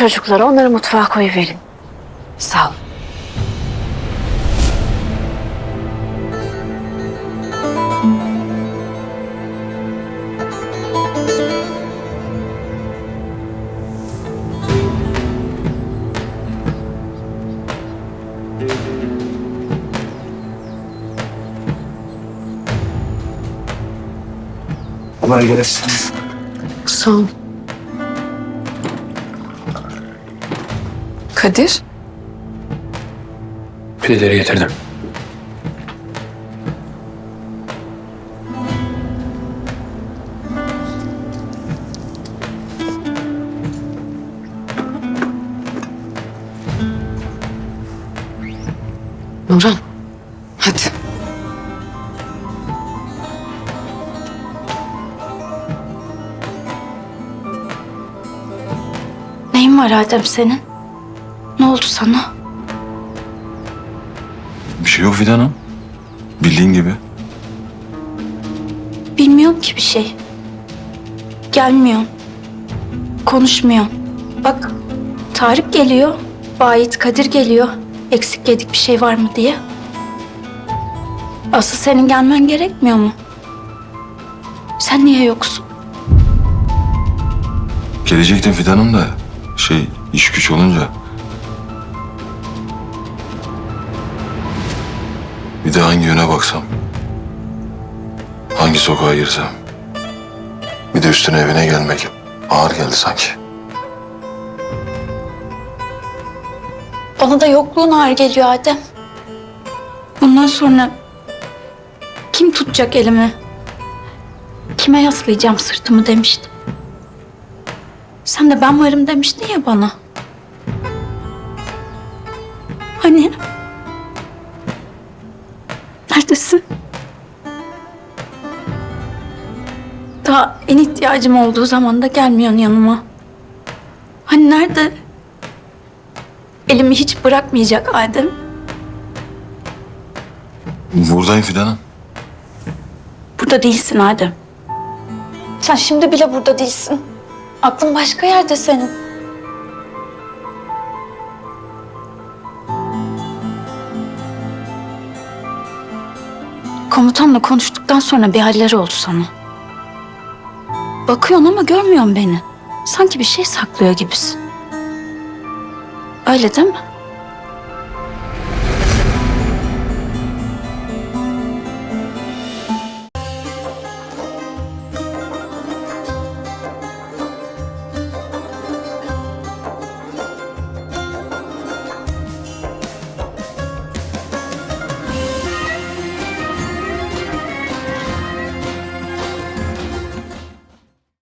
çocuklara onları mutfağa koyuverin. Sağ ol. Kolay gelsin. Sağ ol. Kadir, Pideleri getirdim. Nurhan. Hadi. Neyin var Adem senin? Ne oldu sana? Bir şey yok Fidan Hanım. Bildiğin gibi. Bilmiyorum ki bir şey. Gelmiyor. Konuşmuyor. Bak Tarık geliyor. Bayit Kadir geliyor. Eksik yedik bir şey var mı diye. Asıl senin gelmen gerekmiyor mu? Sen niye yoksun? Gelecektim Fidan Hanım da şey iş güç olunca. Bir de hangi yöne baksam. Hangi sokağa girsem. Bir de üstüne evine gelmek ağır geldi sanki. Bana da yokluğun ağır geliyor Adem. Bundan sonra kim tutacak elimi? Kime yaslayacağım sırtımı demiştim. Sen de ben varım demiştin ya bana. Neredesin? Daha en ihtiyacım olduğu zaman da gelmiyorsun yanıma. Hani nerede? Elimi hiç bırakmayacak Adem. Buradayım Fidan Hanım. Burada değilsin Adem. Sen şimdi bile burada değilsin. Aklın başka yerde senin. Komutanla konuştuktan sonra bir halleri oldu sana. Bakıyorsun ama görmüyorsun beni. Sanki bir şey saklıyor gibisin. Öyle değil mi?